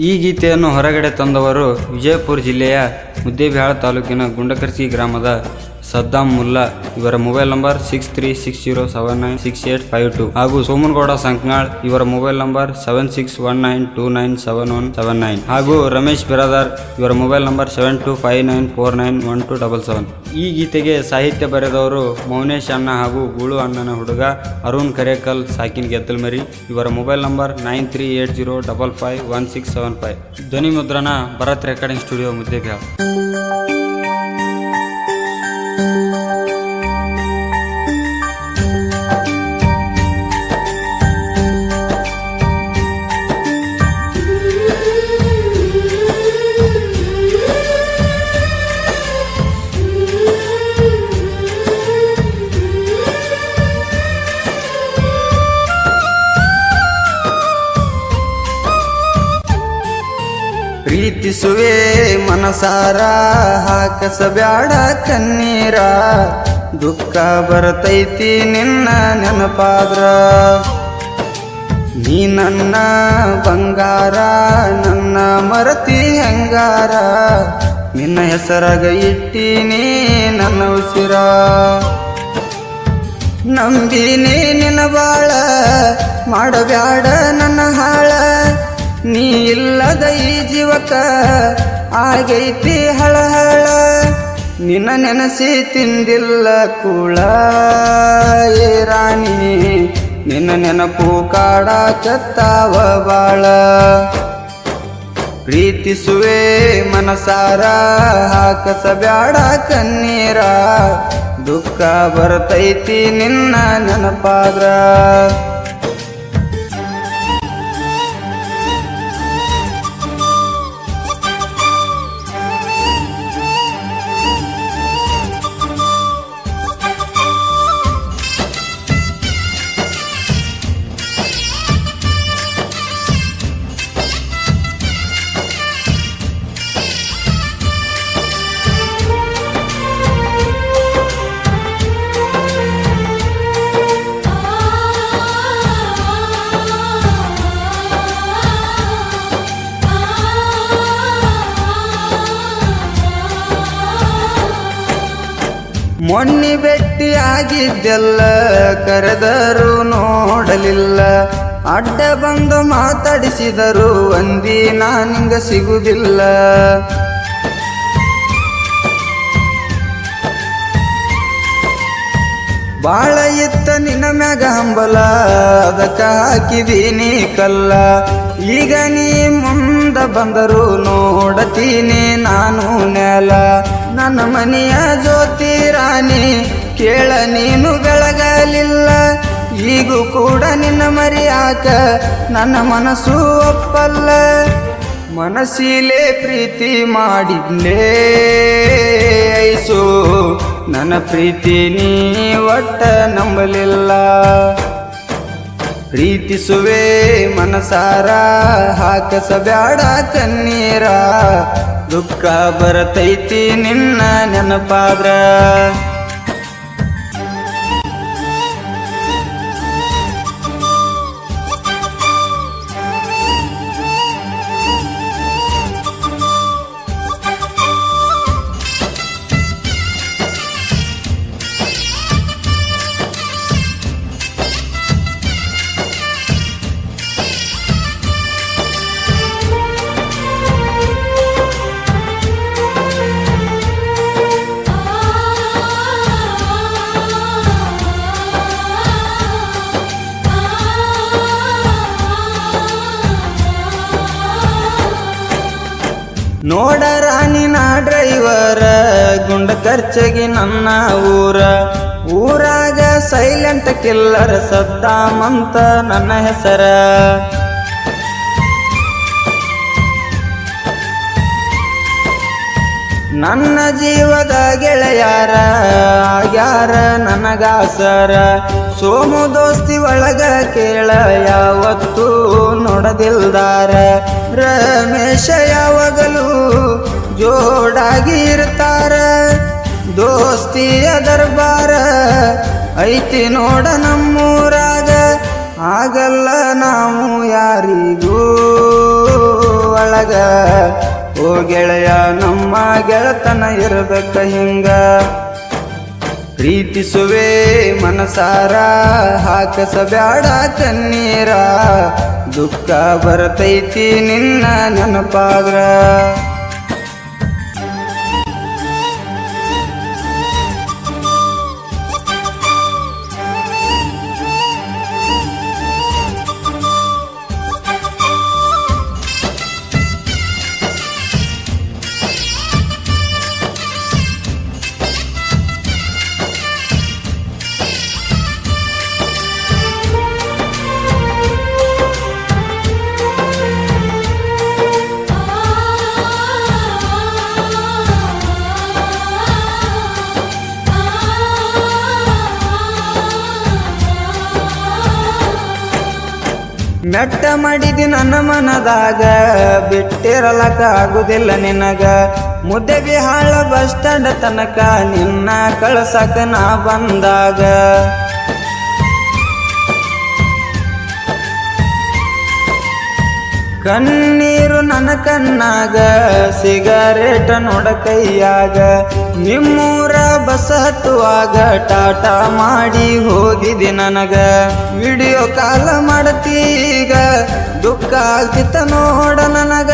ಈ ಗೀತೆಯನ್ನು ಹೊರಗಡೆ ತಂದವರು ವಿಜಯಪುರ ಜಿಲ್ಲೆಯ ಮುದ್ದೇಬಿಹಾಳ ತಾಲೂಕಿನ ಗುಂಡಕರ್ಸಿ ಗ್ರಾಮದ ಸದ್ದಾಂ ಮುಲ್ಲಾ. ಇವರ mobile number six three six zero seven nine six eight five two ಹಾಗೂ ಸೋಮನಗೌಡ ಸಂಕ್ನಾಳ್, ಇವರ mobile number seven six one nine two nine seven one seven nine ಹಾಗೂ ರಮೇಶ್ ಬಿರಾದಾರ್, ಇವರ mobile number seven two five nine four nine one two double seven ಈ ಗೀತೆಗೆ ಸಾಹಿತ್ಯ ಬರೆದವರು ಮೌನೇಶ್ ಅಣ್ಣ ಹಾಗೂ ಗೂಳು ಅಣ್ಣನ ಹುಡುಗ ಅರುಣ್ ಕರೇಕಲ್, ಸಾಕಿನ್ ಗೆದ್ದಲ್ಮರಿ. ಇವರ mobile number nine three eight zero double five one six seven five ಧ್ವನಿ ಮುದ್ರಣ ಭರತ್ ರೆಕಾರ್ಡಿಂಗ್ ಸ್ಟುಡಿಯೋ ಮುದ್ದೇಬಿಹಾಳ್ ಪ್ರೀತಿಸುವೆ ಮನಸಾರ, ಹಾಕಸಬ್ಯಾಡ ಕಣ್ಣೀರ. ದುಃಖ ಬರ್ತೈತಿ ನಿನ್ನ ನೆನಪಾದ್ರ. ನೀ ನನ್ನ ಬಂಗಾರ, ನನ್ನ ಮರತಿ ಹೆಂಗಾರ. ನಿನ್ನ ಹೆಸರಾಗ ಇಟ್ಟೀನಿ ನನ್ನ ಉಸಿರ. ನಂಬಿನಿ ನಿನ್ನ ಬಾಳ, ಮಾಡಬ್ಯಾಡ ನನ್ನ ಹಾಳ. ನೀ ಇಲ್ಲದ ಈ ಜೀವಕ ಆಗೈತಿ ಹಳಹಳ. ನಿನ್ನ ನೆನಸಿ ತಿಂದಿಲ್ಲ ಕೂಳ. ಏ ರಾಣಿ, ನಿನ್ನ ನೆನಪು ಕಾಡ ಚತ್ತಾವ ಬಾಳ. ಪ್ರೀತಿಸುವೆ ಮನಸಾರ ಹಾಕಸ ಬ್ಯಾಡ ಕಣ್ಣೀರ. ದುಃಖ ಬರ್ತೈತಿ ನಿನ್ನ ನೆನಪಾದ್ರ. ಮೊನ್ನೆ ಬೆಟ್ಟಿ ಆಗಿದ್ದೆಲ್ಲ ಕರೆದರು ನೋಡಲಿಲ್ಲ. ಅಡ್ಡ ಬಂದು ಮಾತಾಡಿಸಿದರು ಒಂದಿ ನಾನಿಂಗ ಸಿಗುವುದಿಲ್ಲ ಬಾಳ ಎತ್ತ ನಿನ್ನ ಮ್ಯಾಗ ಹಂಬಲ, ಅದಕ್ಕ ಹಾಕಿದೀನಿ ಕಲ್ಲ. ಈಗ ನೀ ಮುಂದ ಬಂದರು ನೋಡತೀನಿ, ನಾನು ನೆಲ ನನ್ನ ಮನೆಯ ಜ್ಯೋತಿ ರಾಣಿ, ಕೇಳ ನೀನು ಬೆಳಗಲಿಲ್ಲ, ಈಗೂ ಕೂಡ ನಿನ್ನ ಮರಿಯಾಕ ನನ್ನ ಮನಸ್ಸು ಒಪ್ಪಲ್ಲ. ಮನಸ್ಸಿಲೇ ಪ್ರೀತಿ ಮಾಡಿದ್ಲೇ ಐಸು, ನನ್ನ ಪ್ರೀತಿ ನೀ ಒಟ್ಟ ನಂಬಲಿಲ್ಲ. ಪ್ರೀತಿಸುವೆ ಮನಸಾರ ಹಾಕಸಬ್ಯಾಡ ಕಣ್ಣೀರ. ದುಃಖ ಬರತೈತಿ ನಿನ್ನ ನೆನಪಾದ್ರ. ನೋಡ ನಿನ್ನ ಡ್ರೈವರ, ಗುಂಡ ಖರ್ಚಿಗೆ ನನ್ನ ಊರ. ಊರಾಗ ಸೈಲೆಂಟ್ ಕಿಲ್ಲರ್ ಸದ್ದಾಮಂತ ನನ್ನ ಹೆಸರ. ನನ್ನ ಜೀವದ ಗೆಳೆಯಾರ ಆಗ್ಯಾರ ನನಗಾಸರ. ಸೋಮು ದೋಸ್ತಿ ಒಳಗ ಕೇಳ ಯಾವತ್ತೂ ನೋಡದಿಲ್ದಾರ. ರಮೇಶ ಯಾವಾಗಲೂ ಜೋಡಾಗಿ ಇರ್ತಾರ. ದೋಸ್ತಿಯ ದರ್ಬಾರ ಐತಿ ನೋಡ ನಮ್ಮೂರಾಗ. ಆಗಲ್ಲ ನಾವು ಯಾರಿಗೂ ಒಳ ಒಳಗ. ಓ ಗೆಳೆಯ, ನಮ್ಮ ಗೆಳತನ ಇರಬೇಕ ಹಿಂಗ. ಪ್ರೀತಿಸುವೆ ಮನಸಾರ ಹಾಕಸಬ್ಯಾಡ ತನ್ನೀರ ದುಃಖ ಬರತೈತಿ ನಿನ್ನ ನೆನಪಾದ್ರ. ಮೆಟ್ಟ ಮಾಡಿದಿ ನನ್ನ ಮನದಾಗ ಬಿಟ್ಟಿರಲಕ ಆಗುದಿಲ್ಲ ನಿನಗ. ಮುದ್ದೆಗೆ ಹಾಳ ಬಸ್ ಸ್ಟ್ಯಾಂಡ್ ತನಕ ನಿನ್ನ ಕಳಸಕ ನಾ ಬಂದಾಗ. ಕಣ್ಣೀರು ನನ್ನ ಕಣ್ಣಾಗ, ಸಿಗರೇಟ ನೋಡ ಕೈಯಾಗ. ನಿಮ್ಮೂರ ಬಸ್ ಹತ್ತುವಾಗ ಟಾಟಾ ಮಾಡಿ ಹೋಗಿದಿ ನನಗ. ವಿಡಿಯೋ ಕಾಲ ಮಾಡತೀಗ, ದುಃಖ ಆಗ್ತಿತ್ತ ನೋಡ ನನಗ.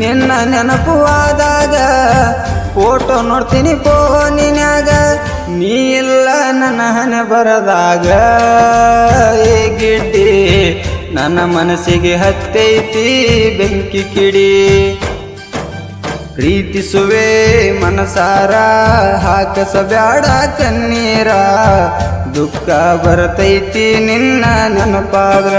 ನಿನ್ನ ನೆನಪು ಆದಾಗ ಫೋಟೋ ನೋಡ್ತೀನಿ ಫೋನಿನ್ಯಾಗ. ನೀ ಇಲ್ಲ ನನ್ನ ಹಣೆ ಬರದಾಗ ಗಿಡ್ಡಿ. ನನ್ನ ಮನಸ್ಸಿಗೆ ಹತ್ತೈತಿ ಬೆಂಕಿ ಕಿಡಿ. ಪ್ರೀತಿಸುವೆ ಮನಸಾರ ಹಾಕಸಬ್ಯಾಡ ಕಣ್ಣೀರ. ದುಃಖ ಬರತೈತಿ ನಿನ್ನ ನೆನಪಾದ್ರ.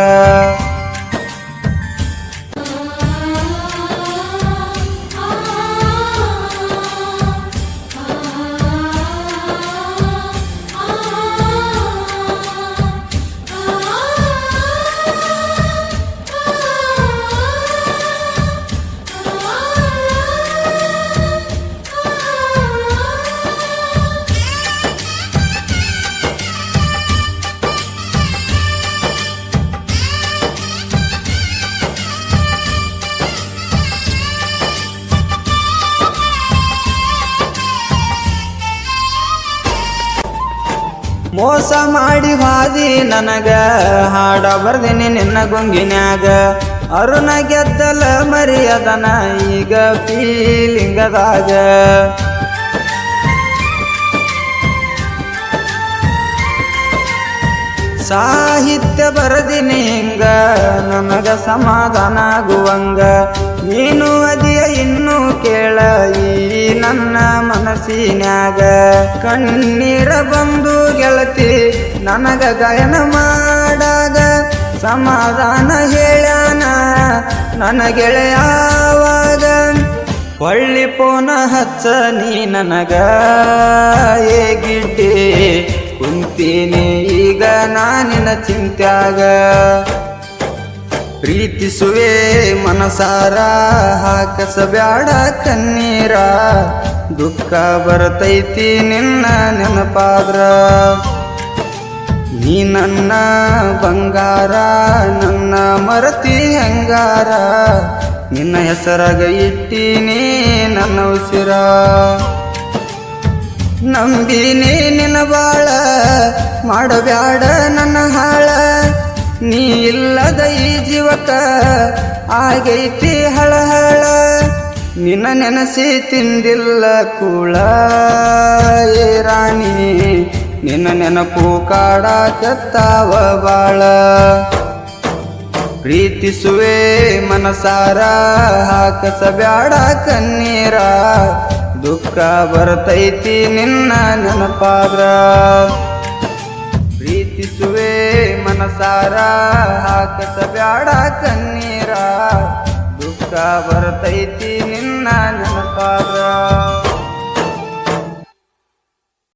ಮೋಸ ಮಾಡಿ ಹಾದಿ ನನಗ, ಹಾಡ ಬರ್ದಿನಿ ನಿನ್ನ ಗುಂಗಿನ್ಯಾಗ. ಅರುಣ ಗೆದ್ದಲ ಮರಿಯದನ ಈಗ ಫೀಲಿಂಗದಾಗ ಸಾಹಿತ್ಯ ಬರದಿನಿ ಹಿಂಗ, ನನಗ ಸಮಾಧಾನ ಆಗುವಂಗ. ನೀನು ಅದಿಯ ಇನ್ನು ಕೇಳ ಈ ನನ್ನ ಮನಸ್ಸಿನಾಗ ಕಣ್ಣೀರ ಬಂದು ಗೆಳತಿ, ನನಗ ಗಾಯನ ಮಾಡಾಗ ಸಮಾಧಾನ ಹೇಳ್ಯಾನ ನನ್ನ ಗೆಳೆಯಾವಾಗ ಹೊಳ್ಳಿ ಪೋನ ಹಚ್ಚ ನೀ ನನಗ ಹೇಗಿಟ್ಟೆ ಕುಂತೀನಿ ಈಗ ನಾನಿನ ಚಿಂತ್ಯಾಗ. ಪ್ರೀತಿಸುವೆ ಮನಸಾರ, ಹಾಕಸಬ್ಯಾಡ ಕಣ್ಣೀರ. ದುಃಖ ಬರತೈತಿ ನಿನ್ನ ನೆನಪಾದ್ರ. ನೀ ನನ್ನ ಬಂಗಾರ, ನನ್ನ ಮರತಿ ಹೆಂಗಾರ. ನಿನ್ನ ಹೆಸರಾಗ ಇಟ್ಟೀನಿ ನನ್ನ ಉಸಿರ. ನಂಬಿನಿ ನಿನ್ನ ಬಾಳ, ಮಾಡಬ್ಯಾಡ ನನ್ನ ಹಾಳ. ನೀ ಇಲ್ಲದ ಈ ಜೀವಕ ಆಗೈತಿ ಹಳಹಳ. ನಿನ್ನ ನೆನಸಿ ತಿಂದಿಲ್ಲ ಕೂಳ. ಏ ರಾಣಿ, ನಿನ್ನ ನೆನಪು ಕಾಡಾಕತ್ತಾವ ಬಾಳ. ಪ್ರೀತಿಸುವೆ ಮನಸಾರ, ಹಾಕಸಬ್ಯಾಡ ಕಣ್ಣೀರ. ದುಃಖ ಬರ್ತೈತಿ ನಿನ್ನ ನೆನಪಾದ್ರ. ಪ್ರೀತಿಸುವೆ ಮನಸಾರ ಹಾಕಸಬ್ಯಾಡ ಕಣ್ಣೀರ. ದುಃಖ ಬರ್ತೈತಿ ನಿನ್ನ ನೆನಪಾದ್ರ